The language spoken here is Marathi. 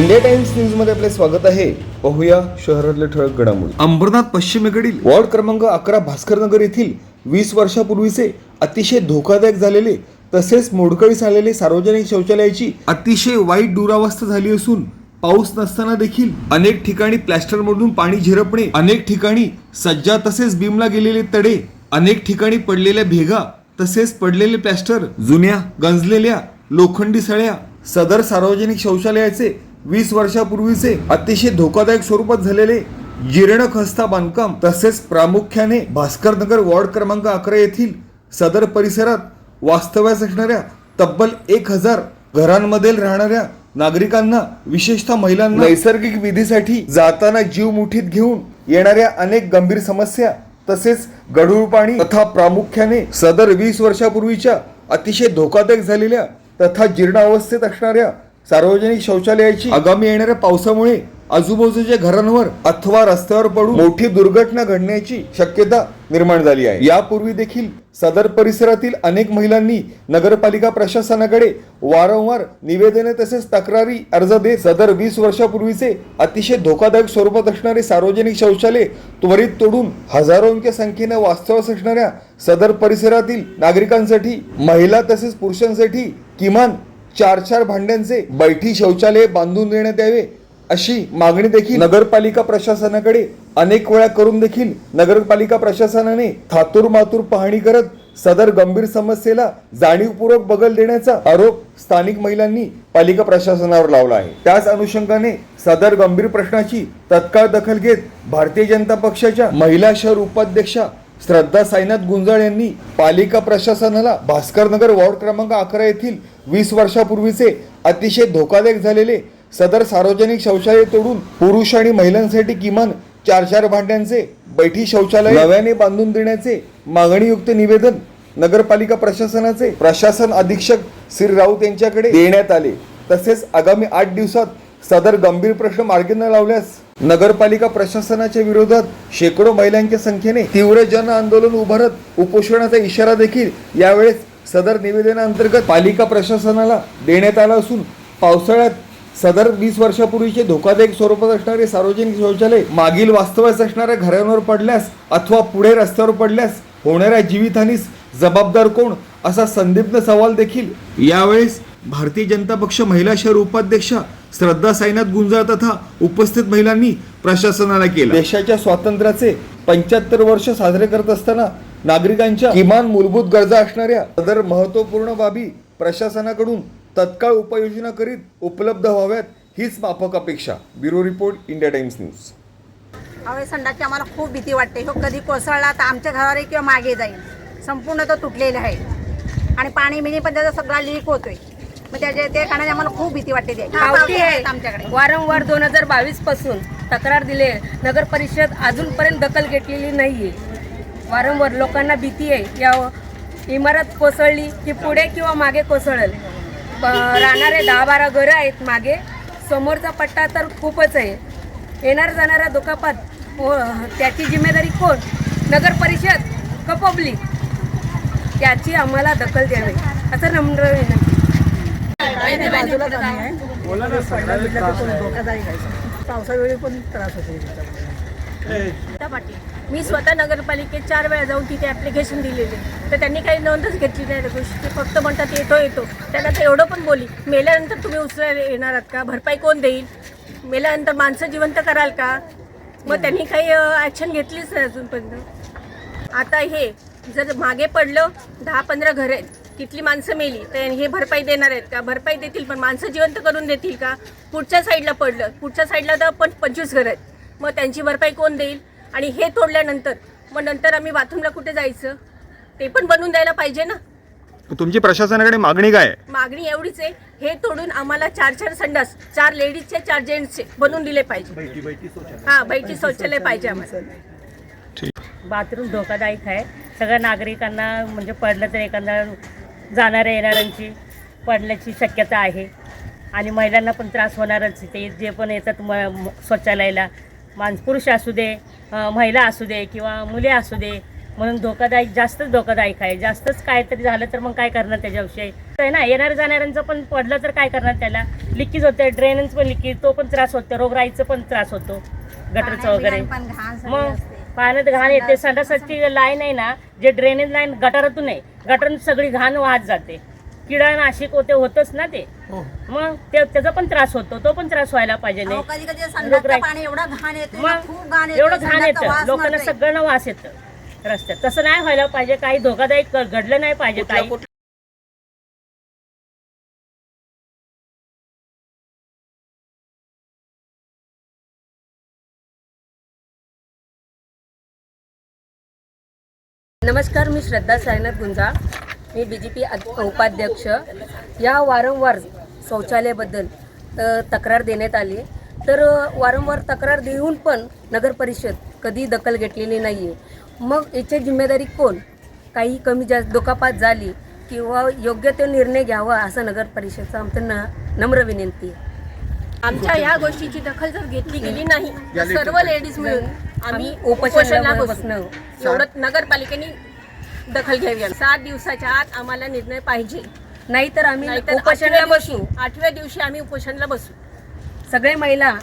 इंडिया टाइम्स न्यूजमध्ये आपले स्वागत आहे. पाहूया शहरातले ठळक घडामोडी. अंबरनाथ पश्चिमेकडील वॉर्ड क्रमांक अकरा भास्करनगर येथील वीस वर्षापूर्वीचे अतिशय धोकादायक झालेले तसेच मोडकळीस आलेले सार्वजनिक शौचालयाची अतिशय वाईट दुरावस्था झाली असून पाऊस नसताना देखील अनेक ठिकाणी प्लॅस्टर मधून पाणी झिरपणे अनेक ठिकाणी सज्जा तसेच बीमला गेलेले तडे अनेक ठिकाणी पडलेल्या भेगा तसेच पडलेले प्लॅस्टर जुन्या गंजलेल्या लोखंडी सळ्या सदर सार्वजनिक शौचालयाचे वीस वर्षापूर्वीचे अतिशय धोकादायक स्वरूपात झालेले जीर्ण खस्ता बांधकाम तसेच प्रामुख्याने भास्करनगर वॉर्ड क्रमांक अकरा येथील सदर परिसरात वास्तव्यास असणाऱ्या तब्बल एक हजार घरांमध्ये राहणाऱ्या नागरिकांना विशेषतः महिलांना नैसर्गिक विधीसाठी जाताना जीव मुठीत घेऊन येणाऱ्या अनेक गंभीर समस्या तसेच गढूळ पाणी तथा प्रामुख्याने सदर वीस वर्षापूर्वीच्या अतिशय धोकादायक झालेल्या तथा जीर्ण अवस्थेत असणाऱ्या सार्वजनिक शौचालयाची आगामी येणाऱ्या पावसामुळे आजूबाजूच्या घरांवर अथवा रस्त्यावर पडून मोठी दुर्घटना घडण्याची शक्यता निर्माण झाली आहे. यापूर्वी देखील सदर परिसरातील अनेक महिलांनी नगरपालिका प्रशासनाकडे वारंवार निवेदने तसेच तक्रारी अर्ज देत सदर वीस वर्षापूर्वीचे अतिशय धोकादायक स्वरूपात असणारे सार्वजनिक शौचालय त्वरित तोडून हजारोंच्या संख्येने वास्तवास असणाऱ्या सदर परिसरातील नागरिकांसाठी महिला तसेच पुरुषांसाठी किमान चार चार भांड्यांचे बैठी शौचालय बांधून देण्यात यावे अशी मागणी देखील नगरपालिका प्रशासनाकडे अनेक वेळा करून देखील नगरपालिका प्रशासनाने थातूर मातूर पाहणी करत सदर गंभीर समस्येला जाणीवपूर्वक बगल देण्याचा आरोप स्थानिक महिलांनी पालिका प्रशासनावर लावला आहे. त्याच अनुषंगाने सदर गंभीर प्रश्नाची तत्काळ दखल घेत भारतीय जनता पक्षाच्या महिला शहर उपाध्यक्षा श्रद्धा साईनाथ गुंजाळ यांनी पालिका प्रशासनाला भास्करनगर वॉर्ड क्रमांक अकरा येथील वीस वर्षापूर्वीचे अतिशय धोकादायक झालेले सदर सार्वजनिक शौचालय तोडून पुरुष आणि महिलांसाठी किमान चार चार भांड्यांचे बैठी शौचालय नव्याने बांधून देण्याचे मागणीयुक्त निवेदन नगरपालिका प्रशासनाचे प्रशासन अधीक्षक श्री राऊत यांच्याकडे देण्यात आले. तसेच आगामी आठ दिवसात सदर गंभीर प्रश्न मार्गी न लावल्यास नगरपालिका प्रशासनाच्या विरोधात शेकडो महिलांच्या संख्येने तीव्र जन आंदोलन उभारत उपोषणाचा इशारा देखील यावेळेस सदर निवेदनाअंतर्गत पालिका प्रशासनाला देण्यात आला असून पावसाळ्यात सदर वीस वर्षापूर्वीचे धोकादायक स्वरूपात असणारे सार्वजनिक शौचालय मागील वास्तव्यास असणाऱ्या घरांवर पडल्यास अथवा पुढे रस्त्यावर पडल्यास होणाऱ्या जीवितहानीस जबाबदार कोण असा संदिग्ध सवाल देखील यावेळेस भारतीय जनता पक्ष महिला शहर उपाध्यक्षा श्रद्धा साईनाथ गुंजाळ तथा उपस्थित महिलांनी प्रशासनाला केला. देशाच्या स्वातंत्र्याचे पंच्याहत्तर वर्ष साजरे करत असताना नागरिकांच्या किमान मूलभूत गरजा असणाऱ्या सदर महत्त्वपूर्ण बाबी प्रशासनाकडून तत्काळ उपाययोजना करीत उपलब्ध व्हाव्यात हीच माफक अपेक्षा. Bureau report India Times news. हवे संडासची आम्हाला खूप भीती वाटते. हो कधी कोसळला तर आमच्या घरावर किंवा मागे जाईल. संपूर्ण तो तुटलेला आहे. आणि पाणी मिनी पण त्याचा सगळा लीक होतोय. मग त्याच्या ते कारणाने आम्हाला खूप भीती वाटते ते पावती आहे. आमच्याकडे. वारंवार दोन हजार बावीसपासून तक्रार दिले नगर परिषद अजूनपर्यंत दखल घेतलेली नाहीये. वारंवार लोकांना भीती आहे. या इमारत कोसळली की पुढे किंवा मागे कोसळल. राहणारे दहा बारा घरं आहेत मागे. समोरचा पट्टा तर खूपच आहे. येणार जाणारा दुखापत व त्याची जिम्मेदारी कोण? नगर परिषद का पब्लिक त्याची आम्हाला दखल द्यावी. असं नम्र विनंती. बाजूला जाणे आहे. धोकादायक आहे? पावसावेळी पण त्रास होतो मी स्वतः नगरपालिकेत चार वेळा जाऊन तिथे ॲप्लिकेशन दिलेले. तर त्यांनी काही नोंदच घेतली नाही. गोष्टी फक्त म्हणतात येतो येतो. त्यांना तर एवढं पण बोली मेल्यानंतर तुम्ही उचलायला येणार आहात का? भरपाई कोण देईल? मेल्यानंतर माणसं जिवंत कराल का? मग त्यांनी काही ॲक्शन घेतलीच नाही अजूनपर्यंत. आता हे जर मागे पडलं दहा पंधरा घरं आहेत. तिथली माणसं मेली. तर हे भरपाई देणार आहेत का? भरपाई देतील पण माणसं जिवंत करून देतील का? पुढच्या साईडला पडलं. पुढच्या साईडला तर पण पंचवीस घरं आहेत. मग त्यांची भरपाई कोण देईल? आणि हे तोडल्यानंतर मग नंतर आम्ही बाथरूमला कुठे जायचं? ते पण बनवून द्यायला पाहिजे ना. तुमची प्रशासनाकडे मागणी काय आहे? मागणी एवढीच आहे हे तोडून आम्हाला चार चार संडास चार लेडीजचे चार जेंट्सचे बनवून दिले पाहिजे. हा बैठी शौचालय पाहिजे आम्हाला. बाथरूम धोकादायक आहे. सगळ्या नागरिकांना म्हणजे पडलं तर एखादा जाणाऱ्या येणाऱ्यांची पडण्याची शक्यता आहे. आणि महिलांना पण त्रास होणारच ते जे पण येतात म शौचालयाला. माणस पुरुष असू दे महिला असू दे किंवा मुले असू दे म्हणून धोकादायक जास्तच धोकादायक आहे. जास्तच काहीतरी झालं तर मग काय करणार त्याच्याविषयी? आहे ना येणाऱ्या जाणाऱ्यांचं पण पडलं तर काय करणार त्याला? लिकीज होते ड्रेनेज पण लिकीज तो पण त्रास होतो रोगराईचं पण त्रास होतो गटरचं वगैरे. मग. पाण्यात घाण येते संडासाची लाईन आहे ना जे ड्रेनेज लाईन गटारातून आहे गटारातून सगळी घाण वाहत जाते. किडा नाशिक होते होतच ना ते. मग ते त्याचा पण त्रास होतो तो पण त्रास व्हायला पाहिजे नाही. कधी कधी संडासचं रोगराई. पाणी एवढं घाण येतं ना, मग खूप घाण येतं एवढं घाण संडासचा येतं. वास लोकांना. सगळ्यांना वास येतं रस्त्यात. तसं नाही व्हायला पाहिजे काही धोकादायक घडलं नाही पाहिजे काही. नमस्कार मी श्रद्धा साईनाथ गुंजा. मी बी जे पी उपाध्यक्ष. या वारंवार शौचालयाबद्दल तक्रार देण्यात आली तर वारंवार तक्रार देऊन पण नगर परिषद कधी दखल घेतलेली नाही आहे मग याची जिम्मेदारी कोण? काही कमी जास्त दुखापात झाली किंवा योग्य तो निर्णय घ्यावा असं नगर परिषदचं आमचं न नम्र विनंती आहे. आमच्या ह्या गोष्टीची दखल जर घेतली गेली नाही सर्व लेडीज मिळून आम्ही उपोषणला उपोषणाला बसू बसणं. एवढं नगरपालिकेने दखल घ्यावी सात दिवसाच्या आत आम्हाला निर्णय पाहिजे. नाहीतर आम्ही उपोषणाला बसू. आठव्या दिवशी आम्ही उपोषणला बसू. सगळे महिला